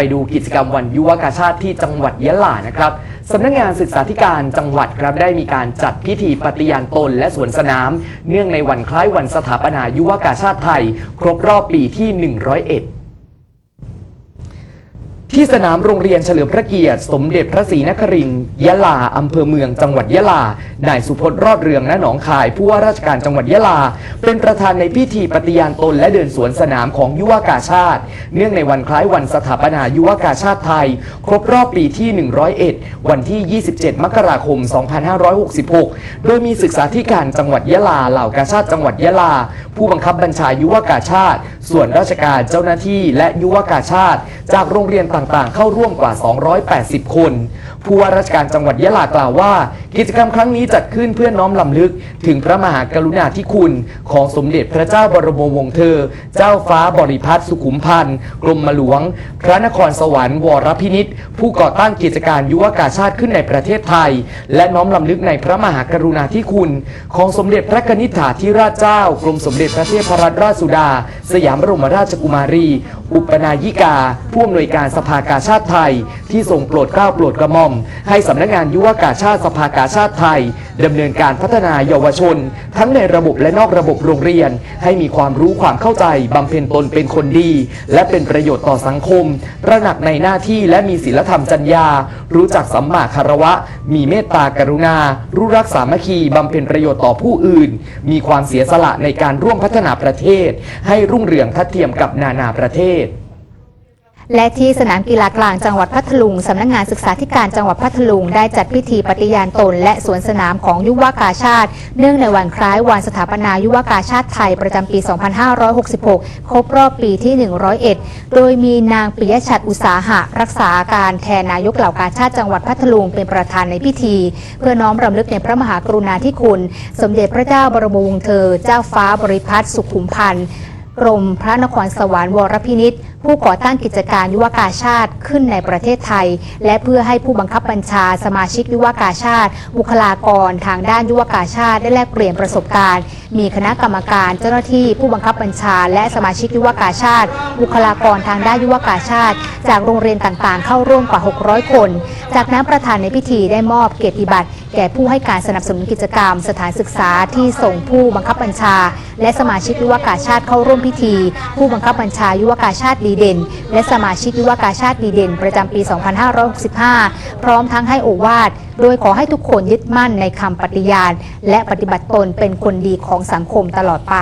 ไปดูกิจกรรมวันยุวกาชาติที่จังหวัดยะลานะครับสำนักงานศึกษาธิการจังหวัดครับได้มีการจัดพิธีปฏิญาณตนและสวนสนาม เนื่องในวันคล้ายวันสถาปนายุวกาชาติไทย ครบรอบปีที่ 101 ที่สนามโรงเรียนเฉลิมพระเกียรติ สมเด็จพระศรีนครินทร์ยะลาอำเภอเมืองจังหวัดยะลานายสุพจน์รอดเรืองณหนองคาย ผู้ว่าราชการจังหวัดยะลา เป็นประธานในพิธีปฏิญาณตนและเดินสวนสนามของยุวกาชาติ เนื่องในวันคล้ายวันสถาปนายุวกาชาติไทย ครบรอบปีที่ 101 วันที่ 27 มกราคม 2566 โดยมีศึกษาธิการจังหวัดยะลาเหล่ากาชาติจังหวัดยะลา ผู้บังคับบัญชายุวกาชาติ ส่วนราชการเจ้าหน้าที่และยุวกาชาติ จากโรงเรียนต่ต่างๆ เข้าร่วมกว่า 280 คน ผู้ว่าราชการจังหวัดยะลากล่าวว่า กิจกรรมครั้งนี้จัดขึ้นเพื่อน้อมลำลึก ถึงพระมหากรุณาธิคุณ ของสมเด็จพระเจ้าบรมวงศ์เธอ เจ้าฟ้าบริพัตรสุขุมพันธ์กรมหลวง พระนครสวรรค์วรพินิษฐ์ผู้ก่อตั้งกิจการยุวกาชาติขึ้นในประเทศไทย และน้อมลำลึกในพระมหากรุณาธิคุณ ของสมเด็จพระกนิษฐาธิราชเจ้ากรมสมเด็จพระเทพรัตนราชสุดา สยามบรมราชกุมารี อุปนายิกา ผู้อำนวยการสภากาชาติไทย ที่ทรงโปรดเกล้าโปรดกระหม่อมให้สำนักงานยุวกาชาติสภากาชาติไทยดำเนินการพัฒนาเยาวชน ทั้งในระบบและนอกระบบโรงเรียน ให้มีความรู้ความเข้าใจบำเพ็ญตนเป็นคนดี และเป็นประโยชน์ต่อสังคมตระหนักในหน้าที่และมีศีลธรรมจรรยา รู้จักสัมมาคารวะ มีเมตตากรุณา รู้รักสามัคคีบำเพ็ญประโยชน์ต่อผู้อื่น มีความเสียสละในการร่วมพัฒนาประเทศ ให้รุ่งเรืองทัดเทียมกับนานาประเทศ และที่สนามกีฬากลางจังหวัดพัทลุงสำนักงานศึกษาธิการจังหวัดพัทลุงได้จัดพิธีปฏิญาณตน และสวนสนามของยุวกาชาติ เนื่องในวันคล้ายวันสถาปนายุวกาชาติไทยประจำปี 2566 ครบรอบปีที่ 101 โดยมีนางปิยชัดอุตสาหะ รักษาการแทนนายกเหล่ากาชาติจังหวัดพัทลุงเป็นประธานในพิธี เพื่อน้อมรำลึกในพระมหากรุณาธิคุณ สมเด็จพระเจ้าบรมวงศ์เธอ เจ้าฟ้าบริพัตรสุขุมพันธ์ กรมพระนครสวรรค์วรพินิษฐ์ผู้ก่อตั้งกิจการยุวกาชาติขึ้นในประเทศไทย และเพื่อให้ผู้บังคับบัญชาสมาชิกยุวกาชาติ บุคลากรทางด้านยุวกาชาติได้แลกเปลี่ยนประสบการณ์ มีคณะกรรมการเจ้าหน้าที่ผู้บังคับบัญชา และสมาชิกยุวกาชาติ บุคลากรทางด้านยุวกาชาติ จากโรงเรียนต่างๆ เข้าร่วมกว่า 600 คน จากนั้นประธานในพิธีได้มอบเกียรติบัตร แก่ผู้ให้การสนับสนุนกิจกรรม สถานศึกษาที่ส่งผู้บังคับบัญชา และสมาชิกยุวกาชาติเข้าร่วมพิธี ผู้บังคับบัญชายุวกาชาติดีเด่น และสมาชิกยุวกาชาติดีเด่น ประจำปี 2565 พร้อมทั้งให้โอวาทโดยขอให้ทุกคนยึดมั่นในคำปฏิญาณ และปฏิบัติตนเป็นคนดีของสังคมตลอดไป